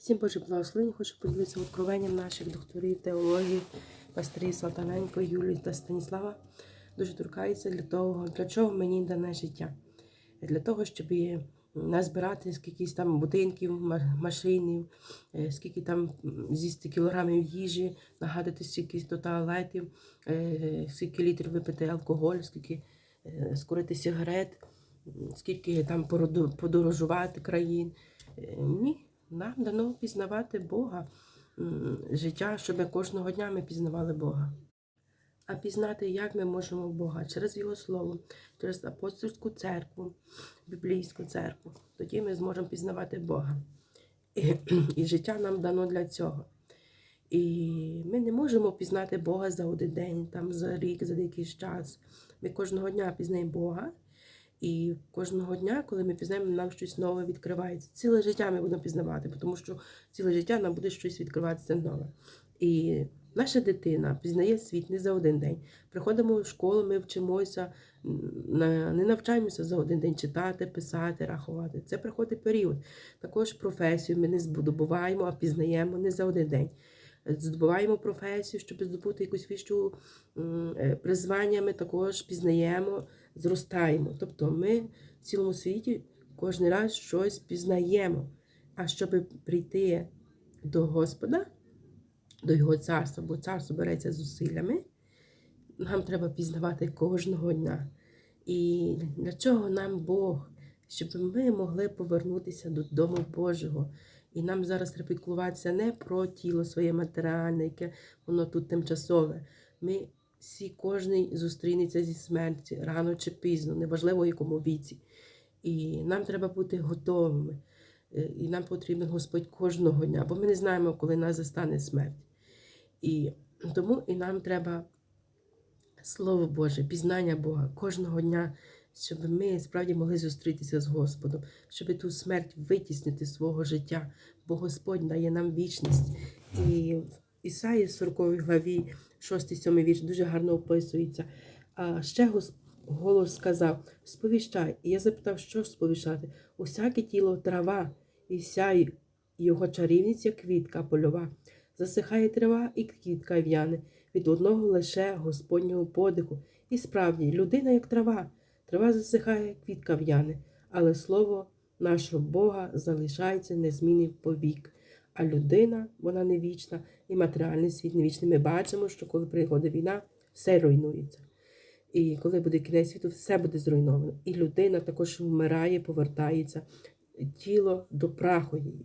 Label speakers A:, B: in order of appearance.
A: Всім Боже благословення, хочу поділитися откровенням наших докторів теології, пастирів Салтаненко, Юлії та Станіслава. Дуже торкається для того, для чого мені дане життя. Для того, щоб назбирати скільки там будинків, машинів, е, скільки там з'їсти кілограмів їжі, нагадати скільки до туалетів, е, скільки літрів випити алкоголь, скільки е, скурити сигарет, скільки там подорожувати країн. Е, Ні, нам дано пізнавати Бога, життя, щоб кожного дня ми пізнавали Бога. А пізнати, як ми можемо Бога через Його Слово, через апостольську церкву, біблійську церкву. Тоді ми зможемо пізнавати Бога. І, і життя нам дано для цього. І ми не можемо пізнати Бога за один день, там, за рік, за якийсь час. Ми кожного дня пізнаємо Бога. І кожного дня, коли ми пізнаємо, нам щось нове відкривається. Ціле життя ми будемо пізнавати, тому що ціле життя нам буде щось відкриватися нове. І наша дитина пізнає світ не за один день. Приходимо в школу, ми вчимося, не навчаємося за один день читати, писати, рахувати. Це приходить період. Також професію ми не здобуваємо, а пізнаємо не за один день. Здобуваємо професію, щоб здобути якусь вищу е, призвання, ми також пізнаємо, зростаємо. Тобто ми в цілому світі кожен раз щось пізнаємо. А щоб прийти до Господа, до Його царства, бо царство береться зусиллями, нам треба пізнавати кожного дня. І для чого нам Бог? Щоб ми могли повернутися до Дому Божого. І нам зараз треба піклуватися не про тіло своє матеріальне, яке воно тут тимчасове. Ми всі, кожен зустрінеться зі смерті рано чи пізно, неважливо в якому віці. І нам треба бути готовими. Е, І нам потрібен Господь кожного дня, бо ми не знаємо, коли нас застане смерть. І тому і нам треба Слово Боже, пізнання Бога кожного дня, щоб ми справді могли зустрітися з Господом, щоб ту смерть витіснити з свого життя, бо Господь дає нам вічність. І Ісаї 40 главі, 6-7 вірш дуже гарно описується. А ще голос сказав: Сповіщай. І я запитав, що сповіщати? Усяке тіло трава, і вся його чарівність, як квітка польова. Засихає трава і квітка в'яне від одного лише Господнього подиху. І справді, людина як трава, трава засихає, квітка в'яне, але слово нашого Бога залишається незмінним повік. А людина, вона не вічна, і матеріальний світ не вічний. Ми бачимо, що коли приходить війна, все руйнується. І коли буде кінець світу, все буде зруйновано. І людина також вмирає, повертається тіло до праху її.